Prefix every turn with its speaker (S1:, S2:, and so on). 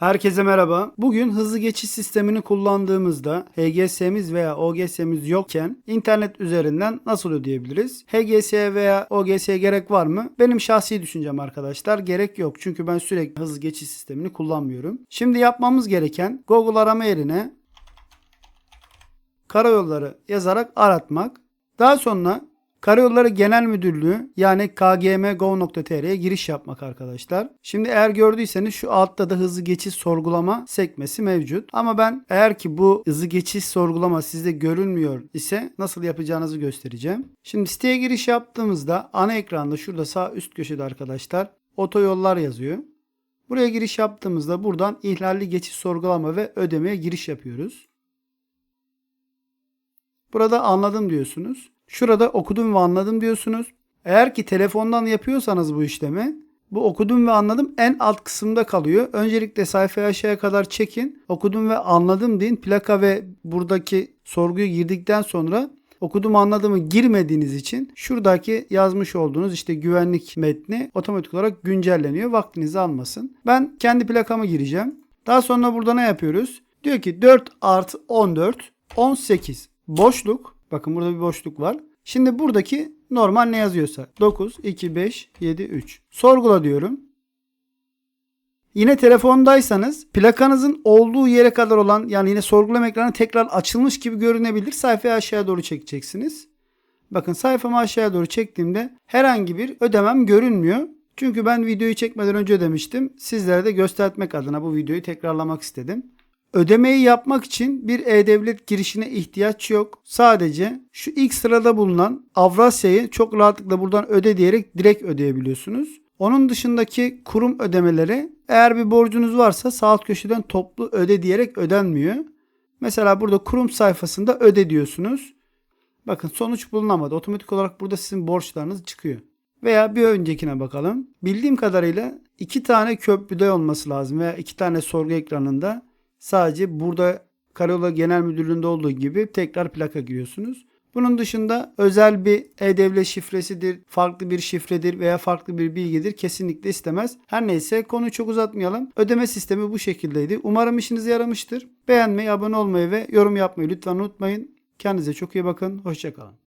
S1: Herkese merhaba. Bugün hızlı geçiş sistemini kullandığımızda HGS'miz veya OGS'miz yokken internet üzerinden nasıl ödeyebiliriz? HGS'ye veya OGS'ye gerek var mı? Benim şahsi düşüncem arkadaşlar gerek yok. Çünkü ben sürekli hızlı geçiş sistemini kullanmıyorum. Şimdi yapmamız gereken Google arama yerine karayolları yazarak aratmak. Daha sonra Karayolları Genel Müdürlüğü yani kgm.gov.tr'ye giriş yapmak arkadaşlar. Şimdi eğer gördüyseniz şu altta da hızlı geçiş sorgulama sekmesi mevcut. Ama ben eğer ki bu hızlı geçiş sorgulama sizde görünmüyor ise nasıl yapacağınızı göstereceğim. Şimdi siteye giriş yaptığımızda ana ekranda şurada sağ üst köşede arkadaşlar otoyollar yazıyor. Buraya giriş yaptığımızda buradan ihlalli geçiş sorgulama ve ödemeye giriş yapıyoruz. Burada anladım diyorsunuz. Şurada okudum ve anladım diyorsunuz. Eğer ki telefondan yapıyorsanız bu işlemi bu okudum ve anladım en alt kısımda kalıyor. Öncelikle sayfayı aşağıya kadar çekin. Okudum ve anladım deyin. Plaka ve buradaki sorguyu girdikten sonra okudum anladımı girmediğiniz için şuradaki yazmış olduğunuz işte güvenlik metni otomatik olarak güncelleniyor. Vaktinizi almasın. Ben kendi plakamı gireceğim. Daha sonra burada ne yapıyoruz? Diyor ki 4 artı 14 18 boşluk. Bakın burada bir boşluk var. Şimdi buradaki normal ne yazıyorsa 9, 2, 5, 7, 3. Sorgula diyorum. Yine telefondaysanız plakanızın olduğu yere kadar olan yani yine sorgulama ekranı tekrar açılmış gibi görünebilir. Sayfayı aşağıya doğru çekeceksiniz. Bakın sayfamı aşağıya doğru çektiğimde herhangi bir ödemem görünmüyor. Çünkü ben videoyu çekmeden önce ödemiştim. Sizlere de göstermek adına bu videoyu tekrarlamak istedim. Ödemeyi yapmak için bir e-devlet girişine ihtiyaç yok. Sadece şu ilk sırada bulunan Avrasya'yı çok rahatlıkla buradan öde diyerek direkt ödeyebiliyorsunuz. Onun dışındaki kurum ödemeleri eğer bir borcunuz varsa sağ alt köşeden toplu öde diyerek ödenmiyor. Mesela burada kurum sayfasında öde diyorsunuz. Bakın sonuç bulunamadı. Otomatik olarak burada sizin borçlarınız çıkıyor. Veya bir öncekine bakalım. Bildiğim kadarıyla iki tane köprüde olması lazım veya iki tane sorgu ekranında Sadece burada Karayolu Genel Müdürlüğü'nde olduğu gibi tekrar plaka giriyorsunuz. Bunun dışında özel bir e-devlet şifresidir, farklı bir şifredir veya farklı bir bilgidir kesinlikle istemez. Her neyse konuyu çok uzatmayalım. Ödeme sistemi bu şekildeydi. Umarım işinize yaramıştır. Beğenmeyi, abone olmayı ve yorum yapmayı lütfen unutmayın. Kendinize çok iyi bakın. Hoşçakalın.